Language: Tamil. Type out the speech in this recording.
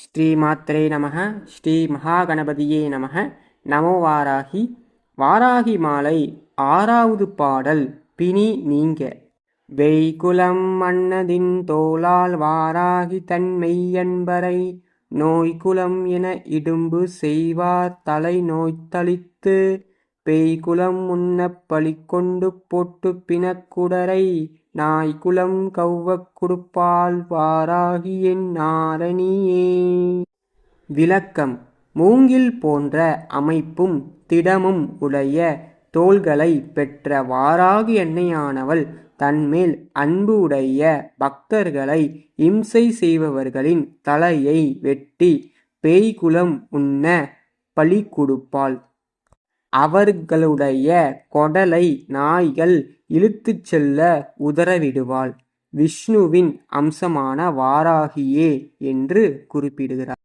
ஸ்ரீமாத்திரே நமக. ஸ்ரீ மகாகணபதியே நமக. நமோ வாராகி. வாராகி மாலை ஆறாவது பாடல் பிணி நீங்க. வெய்குலம் மன்னதின் தோளால் வாராகி தன் மெய்யன்பரை நோய்குலம் என இடும்பு செய்வார் தலை நோய்த்தளித்து பெய்குலம் முன்னப் பழிக்கொண்டு போட்டு பிணக்குடரை நாய்குலம் கவ்வக் கொடுப்பால் வாராகி நாரணியே. விளக்கம். மூங்கில் போன்ற அமைப்பும் திடமும் உடைய தோள்களை பெற்ற வாராகி அன்னையானவள் தன்மேல் அன்பு உடைய பக்தர்களை இம்சை செய்பவர்களின் தலையை வெட்டி பேய்குலம் உண்ண பலி கொடுப்பாள். அவர்களுடைய கொடலை நாய்கள் இழுத்துச் செல்ல உதறவிடுவாள். விஷ்ணுவின் அம்சமான வாராகியே என்று குறிப்பிடுகிறார்.